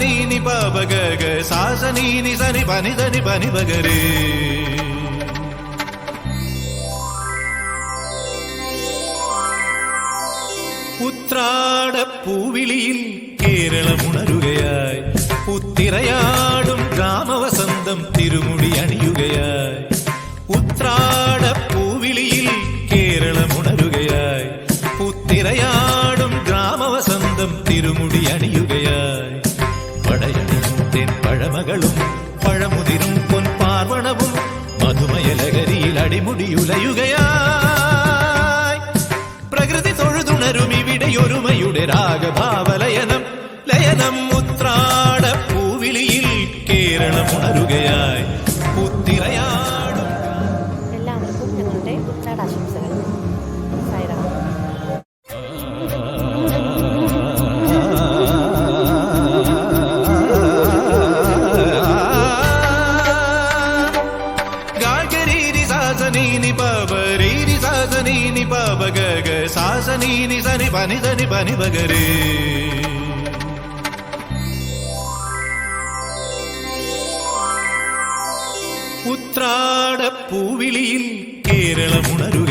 ನಿ ನಿ ಪ ಬ ಗ ಗ ಸಾ ಸ പഴമകളും പഴമുതിരും പൊൻപാർവണവും മധുമയലകരിയിൽ അടിമുടിയുലയുകയായി. പ്രകൃതി തൊഴുതുണരും ഇവിടെ ഒരുമയുടെ രാഗഭാവലയനം ലയനം ഉത്രാട പൂവിളിയിൽ കേരളം ഉണരുകയായി പുത്തിരയാടും സാസനീനി പബരീരി സാസനീനി പബ ഗഗ സാസനീനി സനി പനി ധനി പനി പകരേ ഉത്രാട പൂവിളിയിൽ കേരളമുണരുകയായി പുത്തിരയാ